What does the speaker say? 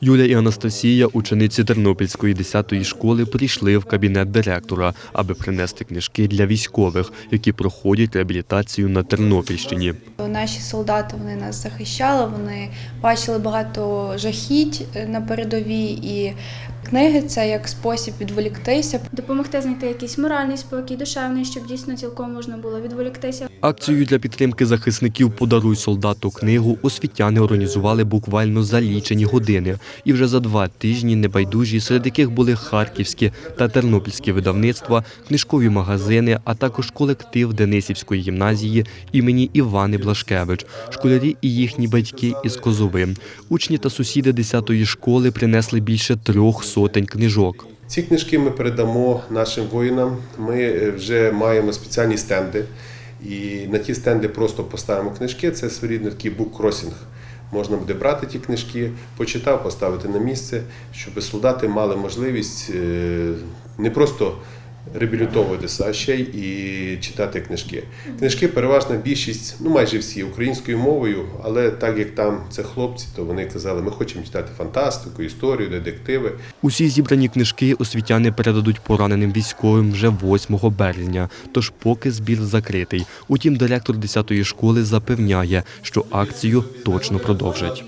Юля і Анастасія, учениці Тернопільської 10-ї школи, прийшли в кабінет директора, аби принести книжки для військових, які проходять реабілітацію на Тернопільщині. Наші солдати вони нас захищали, вони бачили багато жахіть е, на передовій, і книги це як спосіб відволіктися. допомогти знайти якийсь моральний спокій, душевний, щоб дійсно цілком можна було відволіктися. Акцію для підтримки захисників Подаруй солдату книгу освітяни організували буквально за лічені години. І вже за два тижні небайдужі, серед яких були харківські та тернопільські видавництва, книжкові магазини, а також колектив Денисівської гімназії імені Івани Блашкевич, школярі і їхні батьки із Козови. Учні та сусіди 10-ї школи принесли більше трьох сотень книжок. Ці книжки ми передамо нашим воїнам. Ми е, вже маємо спеціальні стенди. І на ті стенди просто поставимо книжки. Це своєрідний такий буккросінг. Можна буде брати ті книжки, почитав, поставити на місце, щоб солдати мали можливість е, не просто реабілітовуватися, а ще й читати книжки. Книжки переважна більшість, ну майже всі українською мовою, але так як там це хлопці, то вони казали, ми хочемо читати фантастику, історію, детективи. Усі зібрані книжки освітяни передадуть пораненим військовим вже 8 березня, тож поки збір закритий. Утім, директор 10-ї школи запевняє, що акцію точно продовжать.